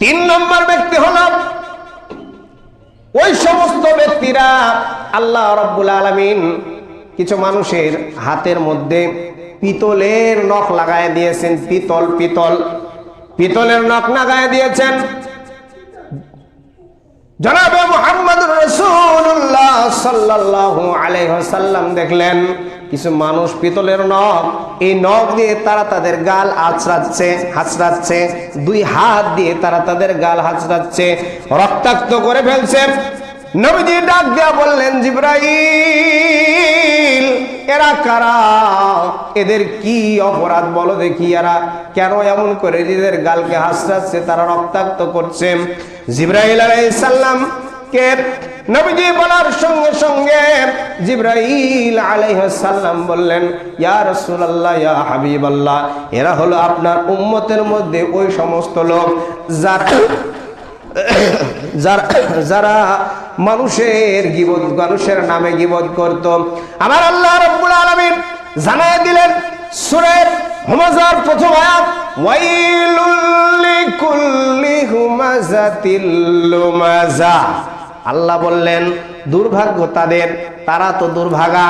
তিন নম্বর ব্যক্তি হল ওই সমস্ত ব্যক্তিরা আল্লাহ রব্বুল আলমিন কিছু মানুষের হাতের মধ্যে পিতলের নখ লাগায় দিয়েছেন, পিতল পিতল, পিতলের নখ লাগায় দিয়েছেন। জনাবে সাল্লাল্লাহু আলাইহি সাল্লাম দেখলেন, কিছু মানুষ পিতলের নখ, এই নখ দিয়ে তারা তাদের গাল আছড়াচ্ছে হাঁচড়াচ্ছে, দুই হাত দিয়ে তারা তাদের গাল হাঁচড়াচ্ছে, রক্তাক্ত করে ফেলছে। নবীজি ডাক দিয়া বললেন, জিব্রাইল, এরা কারা? এদের কি অপরাধ বলো দেখি এরা? কেন এমন করে নিজেদের গালকে হাসরাচ্ছে তারা রক্তাক্ত করছে? জিব্রাইল আলাইসাল্লাম নবীজি বলার সঙ্গে সঙ্গে জিব্রাইল বললেন, ইয়া ইয়া এরা হলো আপনার উম্মতের মধ্যে ওই সমস্ত লোক যারা মানুষের গিবত, মানুষের নামে গিবত করত। আমার আল্লাহ রাব্বুল আলামিন জানায় দিলেন সূরা হুমাজার প্রথম আয়াত, ওয়াইলুল লিকুল্লি হুমাজাতিল লুমাজা। আল্লাহ বললেন, দুর্ভাগ্য তাদের, তারা তো দুর্ভাগা।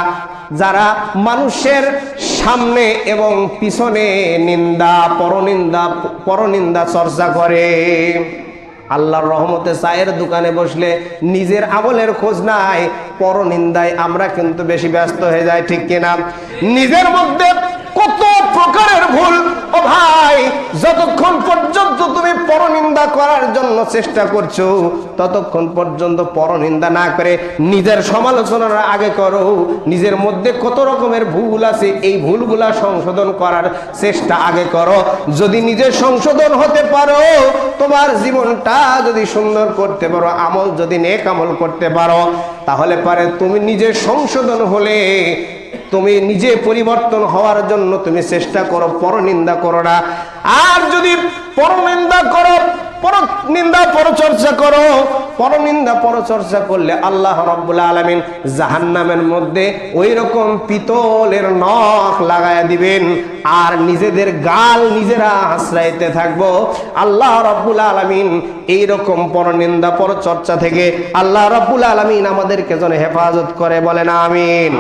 যারা মানুষের সামনে এবং পিছনে নিন্দা, পরনিন্দা পরনিন্দা চর্চা করে। আল্লাহর রহমতে চায়ের দোকানে বসলে নিজের আমলের খোঁজ নাই, পরনিন্দায় আমরা কিন্তু বেশি ব্যস্ত হয়ে যাই, ঠিক কিনা? নিজের মধ্যে কত প্রকারের ভুল ও ভাই যতক্ষণ পর্যন্ত করার জন্য চেষ্টা করছ, ততক্ষণ পর্যন্ত পরনিন্দা না করে নিজের সমালোচনার আগে করো। নিজের মধ্যে কত রকমের ভুল আছে, এই ভুলগুলা সংশোধন করার চেষ্টা আগে করো। যদি নিজের সংশোধন হতে পারো, তোমার জীবনটা যদি সুন্দর করতে পারো, আমল যদি নেক আমল করতে পারো, তাহলে পারে তুমি নিজের সংশোধন হলে, তুমি নিজে পরিবর্তন হওয়ার জন্য তুমি চেষ্টা করো, পরনিন্দা করো না। আর যদি পরনিন্দা নিন্দা পরচর্চা করো। পরনিন্দা পরচর্চা করলে আল্লাহ রব্বুল আলমিন জাহান্নামের মধ্যে ওই রকম পিতলের নখ লাগায় দিবেন। আর নিজেদের গাল নিজেরা আশ্রাইতে থাকব। আল্লাহ রব্বুল আলমিন এইরকম পরনিন্দা পরচর্চা থেকে আল্লাহ রব্বুল আলমিন আমাদেরকে যেন হেফাজত করে বলেন, আমিন।